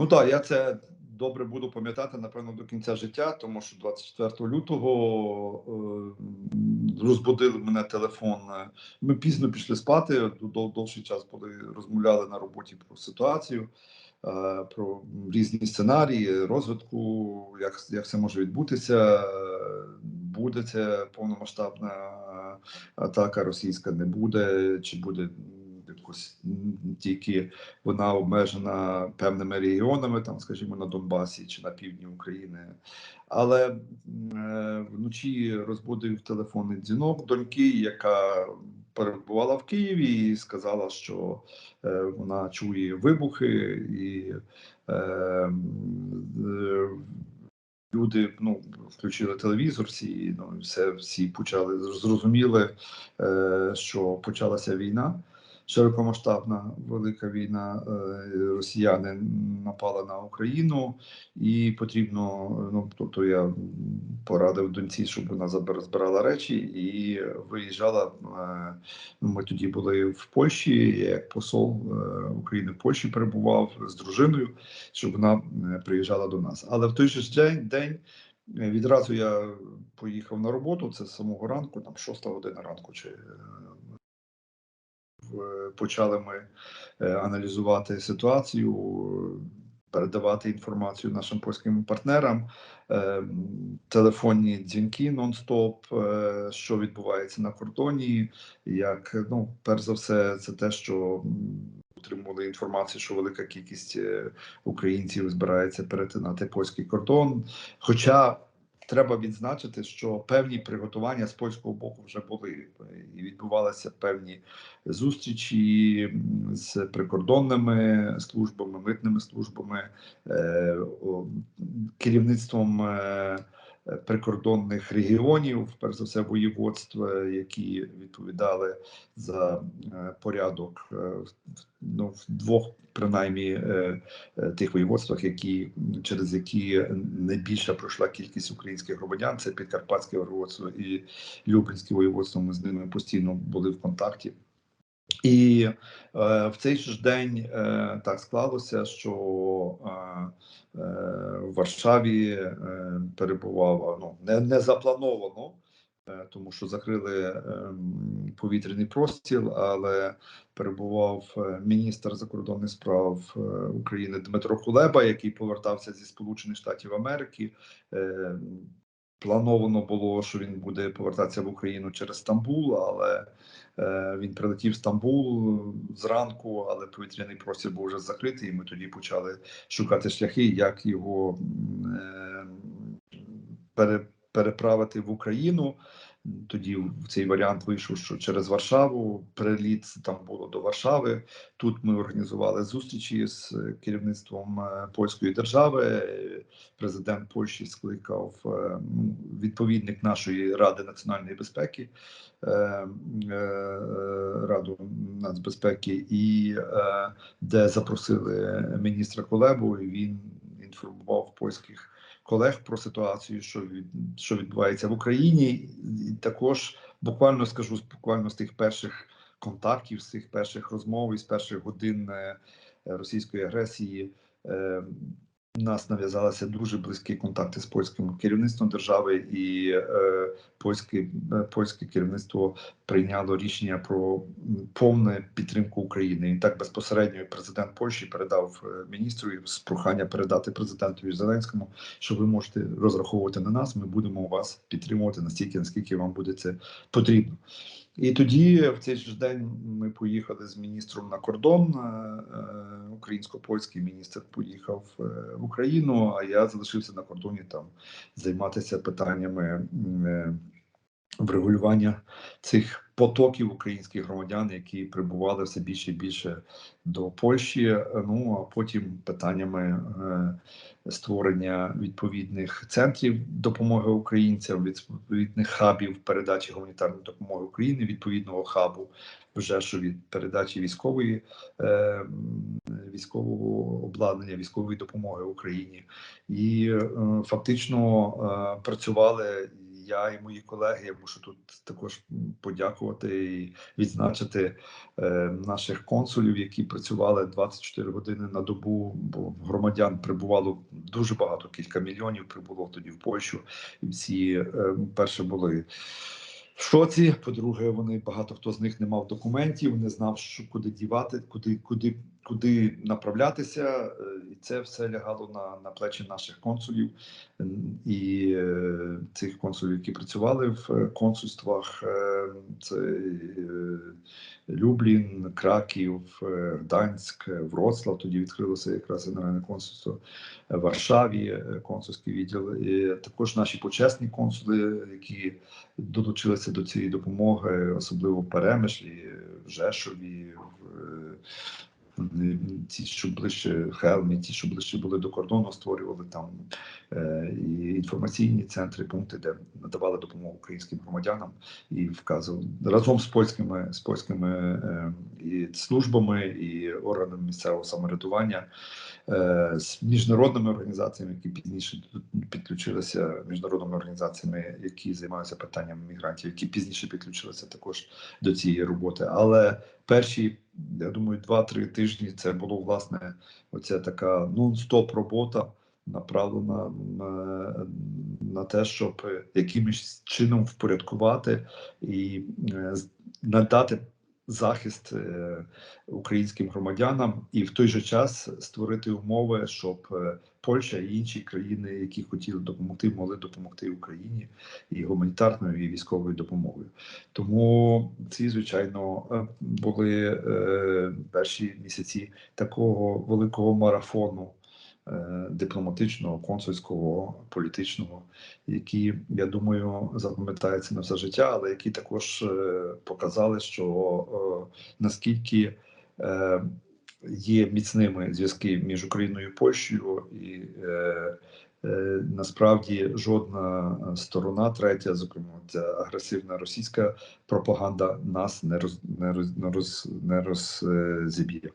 Ну так, я це добре буду пам'ятати, напевно, до кінця життя, тому що 24 лютого е, розбудили мене телефон. Ми пізно пішли спати, дов- довший час були розмовляли на роботі про ситуацію, е, про різні сценарії розвитку, як, як це може відбутися. Буде це повномасштабна атака російська, не буде, чи буде якось тільки вона обмежена певними регіонами, там, скажімо, на Донбасі чи на півдні України. Але е, вночі розбудив телефонний дзвінок доньки, яка перебувала в Києві, і сказала, що е, вона чує вибухи, і е, е, люди ну, включили телевізор, всі, ну, все, всі почали зрозуміли, е, що почалася війна широкомасштабна велика війна. е, Росіяни напали на Україну, і потрібно. Ну тобто я порадив доньці, щоб вона збирала речі і виїжджала. е, ну, Ми тоді були в Польщі. Я як посол е, України в Польщі перебував з дружиною, щоб вона приїжджала до нас. Але в той же день Відразу я поїхав на роботу. Це з самого ранку, там шоста година ранку, чи почали ми е, аналізувати ситуацію, передавати інформацію нашим польським партнерам, е, телефонні дзвінки нон-стоп, е, що відбувається на кордоні. Як ну, перш за все, це те, що отримували інформацію, що велика кількість е, українців збирається перетинати польський кордон. Хоча треба відзначити, що певні приготування з польського боку вже були і відбувалися певні зустрічі з прикордонними службами, митними службами, е, керівництвом е, прикордонних регіонів, перш за все воєводств, е, які відповідали за е, порядок е, ну, в двох принаймні е, тих воєводствах, які через які найбільша пройшла кількість українських громадян, це Підкарпатське воєводство і Люблінське воєводство. Ми з ними постійно були в контакті. І е, в цей ж день е, так склалося, що е, е, в Варшаві е, перебував ну, не, не заплановано, е, тому що закрили е, повітряний простіл, але перебував е, міністр закордонних справ е, України Дмитро Кулеба, який повертався зі Сполучених Штатів Америки. Е, Плановано було, що він буде повертатися в Україну через Стамбул, але е, він прилетів в Стамбул зранку, але повітряний простір був вже закритий. І ми тоді почали шукати шляхи, як його е, пере, переправити в Україну. Тоді в цей варіант вийшов, що через Варшаву приліт там було до Варшави. Тут ми організували зустрічі з керівництвом е, польської держави. Президент Польщі скликав е, ну, відповідник нашої ради національної безпеки, е, Раду нацбезпеки, і де запросили міністра Колебу. і Він інформував польських колег про ситуацію, що від що відбувається в Україні, і також буквально скажу буквально з тих перших контактів, з тих перших розмов і з перших годин е, російської агресії. е, у нас нав'язалися дуже близькі контакти з польським керівництвом держави, і е, польське, е, польське керівництво прийняло рішення про повну підтримку України. І так безпосередньо президент Польщі передав е, міністру з прохання передати президентові Зеленському, що ви можете розраховувати на нас. Ми будемо вас підтримувати настільки, наскільки вам буде це потрібно. І тоді в цей ж день ми поїхали з міністром на кордон. е, е, Українсько-польський міністр поїхав е, в Україну, а я залишився на кордоні там займатися питаннями е, врегулювання цих потоків українських громадян, які прибували все більше і більше до Польщі. Ну а потім питаннями е, створення відповідних центрів допомоги українцям, відповідних хабів передачі гуманітарної допомоги Україні, відповідного хабу вже що від передачі військової е, військового обладнання, військової допомоги Україні, і е, фактично працювали я і мої колеги, я мушу тут також подякувати і відзначити е, наших консулів, які працювали 24 години на добу. Бо громадян прибувало дуже багато, кілька мільйонів прибуло тоді в Польщу, і всі е, перше були. В шоці, по-друге, вони багато хто з них не мав документів, не знав, що куди дівати, куди, куди, куди направлятися, е, і це все лягало на, на плечі наших консулів і е, цих консулів, які працювали в е, консульствах. е, Це е, Люблін, Краків, е, Гданськ, Вроцлав. Тоді відкрилося якраз генеральне консульство в Варшаві, консульський відділ. І також наші почесні консули, які долучилися до цієї допомоги, особливо в Перемишлі, в Жешові, в е, ті, що ближче Хелмі, ті, що ближче були до кордону, створювали там е, і інформаційні центри, пункти, де надавали допомогу українським громадянам і вказували разом з польськими з польськими е, і службами і органами місцевого самоврядування. Е, З міжнародними організаціями, які пізніше підключилися, міжнародними організаціями, які займаються питанням мігрантів, які пізніше підключилися також до цієї роботи. Але перші, я думаю, два-три тижні це було власне оця така нон-стоп робота, направлена на, те, щоб якимось чином впорядкувати і е, надати захист е, українським громадянам, і в той же час створити умови, щоб е, Польща і інші країни, які хотіли допомогти, могли допомогти Україні і гуманітарною і військовою допомогою. Тому ці, звичайно, е, були перші місяці такого великого марафону дипломатичного, консульського, політичного, які, я думаю, запам'ятаються на все життя, але які також е, показали, що е, наскільки е, є міцними зв'язки між Україною і Польщею, і е, е, насправді жодна сторона, третя, зокрема ця агресивна російська пропаганда, нас не роз не роз не роз не роззіб'є.